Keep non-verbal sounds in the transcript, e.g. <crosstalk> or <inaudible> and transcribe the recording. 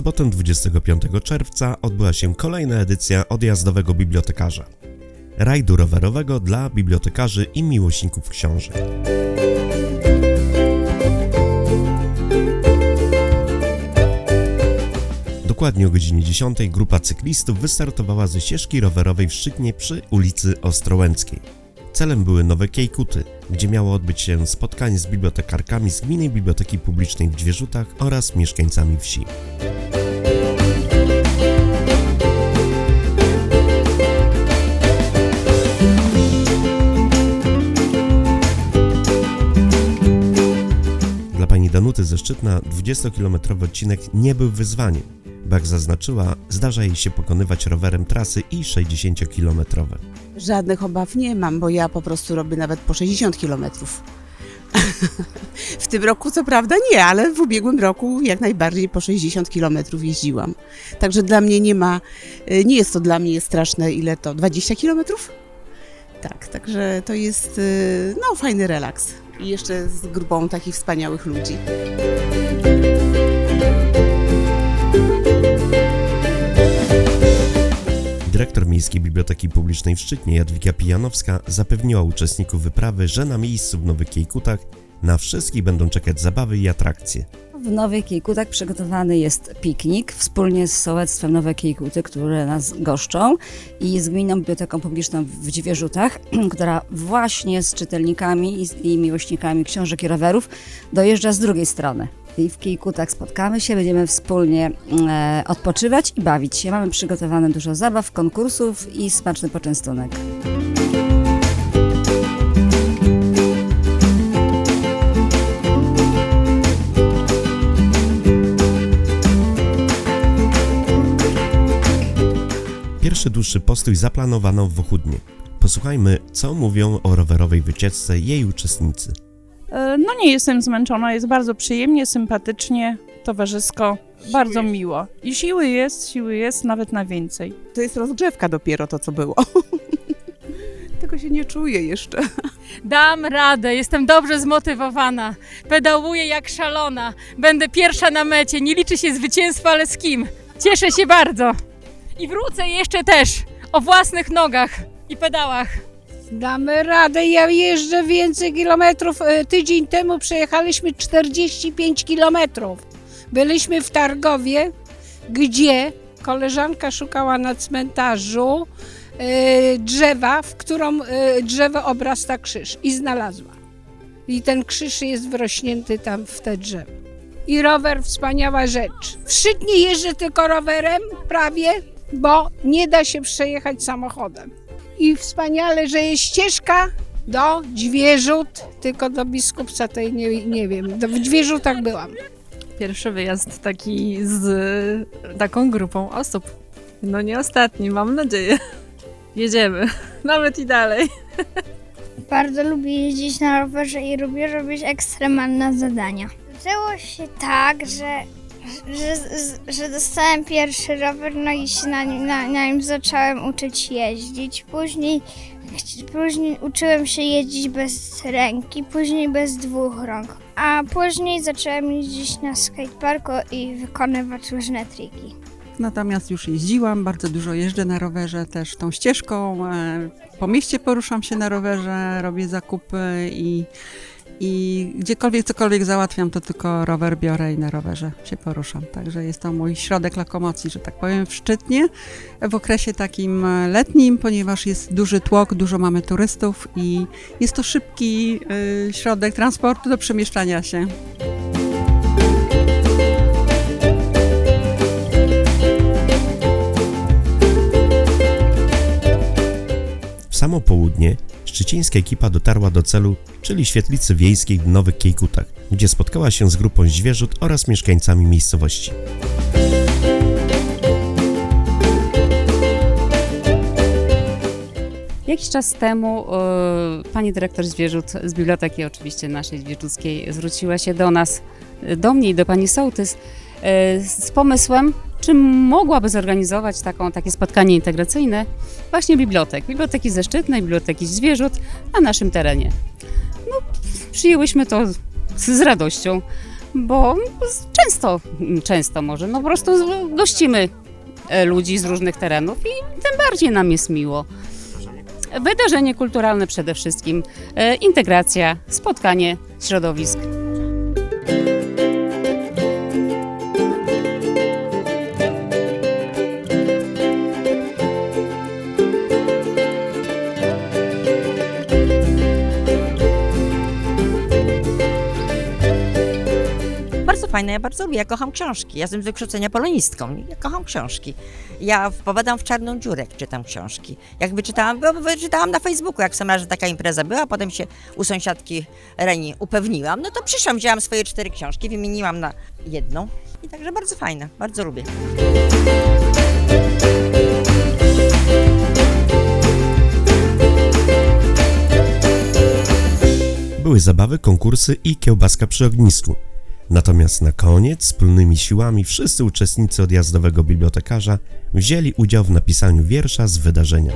sobotę 25 czerwca odbyła się kolejna edycja odjazdowego bibliotekarza. Rajdu rowerowego dla bibliotekarzy i miłośników książek. Dokładnie o godzinie 10 grupa cyklistów wystartowała ze ścieżki rowerowej w Szczytnie przy ulicy Ostrołęckiej. Celem były nowe Kiejkuty, gdzie miało odbyć się spotkanie z bibliotekarkami z Gminnej Biblioteki Publicznej w Zwierzutach oraz mieszkańcami wsi. Dla pani Danuty ze Szczytna 20-kilometrowy odcinek nie był wyzwaniem, jak zaznaczyła, zdarza jej się pokonywać rowerem trasy i 60-kilometrowe. Żadnych obaw nie mam, bo ja po prostu robię nawet po 60 kilometrów. w tym roku co prawda nie, ale w ubiegłym roku jak najbardziej po 60 kilometrów jeździłam. Także dla mnie nie ma, y, nie jest to dla mnie straszne, ile to, 20 kilometrów? Tak, także to jest y, no fajny relaks. I jeszcze z grupą takich wspaniałych ludzi. Dyrektor Miejskiej Biblioteki Publicznej w Szczytnie Jadwiga Pijanowska zapewniła uczestników wyprawy, że na miejscu w Nowych Kiejkutach na wszystkich będą czekać zabawy i atrakcje. W Nowych Kiejkutach przygotowany jest piknik wspólnie z Sołectwem Nowe Kiejkuty, które nas goszczą i z Gminną Biblioteką Publiczną w Zwierzutach, <clears throat> która właśnie z czytelnikami i, i miłośnikami książek i rowerów dojeżdża z drugiej strony. I w Kiejkutach spotkamy się, będziemy wspólnie e, odpoczywać i bawić się. Mamy przygotowane dużo zabaw, konkursów i smaczny poczęstunek. Pierwszy dłuższy postój zaplanowano w Ochudnie. Posłuchajmy, co mówią o rowerowej wycieczce jej uczestnicy. E, No nie jestem zmęczona, jest bardzo przyjemnie, sympatycznie, towarzysko, bardzo miło. I siły jest, siły jest, nawet na więcej. To jest rozgrzewka dopiero to, co było. <laughs> Tego się nie czuję jeszcze. Dam radę, jestem dobrze zmotywowana. Pedałuję jak szalona. Będę pierwsza na mecie. Nie liczy się zwycięstwo, ale z kim? Cieszę się bardzo. I wrócę jeszcze też o własnych nogach i pedałach. Damy radę. Ja jeżdżę więcej kilometrów. E, Tydzień temu przejechaliśmy 45 kilometrów. Byliśmy w Targowie, gdzie koleżanka szukała na cmentarzu e, drzewa, w którą e, drzewo obrasta krzyż i znalazła. I ten krzyż jest wrośnięty tam w te drzewo. I rower wspaniała rzecz. Szydnie jeżdżę tylko rowerem prawie, bo nie da się przejechać samochodem i wspaniale, że jest ścieżka do Dźwierzut, tylko do Biskupca tej nie, nie wiem, do, w Dźwierzutach byłam. Pierwszy wyjazd taki z taką grupą osób. No nie ostatni, mam nadzieję. Jedziemy, <laughs> nawet i dalej. Bardzo lubię jeździć na rowerze i lubię robić ekstremalne zadania. Zaczęło się tak, że, że, że dostałem pierwszy rower, no i się na, nim- na, na nim zacząłem uczyć jeździć. Później, później uczyłem się jeździć bez ręki, później bez dwóch rąk. A później zacząłem jeździć na skateparku i wykonywać różne triki. Natomiast już jeździłam, bardzo dużo jeżdżę na rowerze też tą ścieżką. e, Po mieście poruszam się na rowerze, robię zakupy i, i gdziekolwiek cokolwiek załatwiam, to tylko rower biorę i na rowerze się poruszam. Także jest to mój środek lokomocji, że tak powiem, w Szczytnie w okresie takim e, letnim, ponieważ jest duży tłok, dużo mamy turystów i jest to szybki e, środek transportu do przemieszczania się. W samo południe szczecińska ekipa dotarła do celu, czyli świetlicy wiejskiej w Nowych Kiejkutach, gdzie spotkała się z grupą zwierząt oraz mieszkańcami miejscowości. Jakiś czas temu e, pani dyrektor zwierzut z biblioteki oczywiście naszej zwierzuckiej zwróciła się do nas, e, do mnie i do pani sołtys e, z pomysłem, czy mogłaby zorganizować taką, takie spotkanie integracyjne właśnie bibliotek, biblioteki ze Szczytnej, biblioteki zwierzut na naszym terenie. No, przyjęłyśmy to z, radością. bo często, często może, no po prostu gościmy e, ludzi z różnych terenów i tym bardziej nam jest miło. Wydarzenie kulturalne przede wszystkim, e, integracja, spotkanie środowisk. Fajne, ja bardzo lubię, ja kocham książki. Ja jestem z wykształcenia polonistką, ja kocham książki. Ja wpowiadam w czarną dziurę, jak czytam książki. Jak wyczytałam, bo wyczytałam na Facebooku, jak sama, że taka impreza była, potem się u sąsiadki Reni upewniłam, no to przyszłam, wzięłam swoje cztery książki, wymieniłam na jedną i także bardzo fajne, bardzo lubię. Były zabawy, konkursy i kiełbaska przy ognisku. Natomiast na koniec, wspólnymi siłami, wszyscy uczestnicy odjazdowego bibliotekarza wzięli udział w napisaniu wiersza z wydarzenia.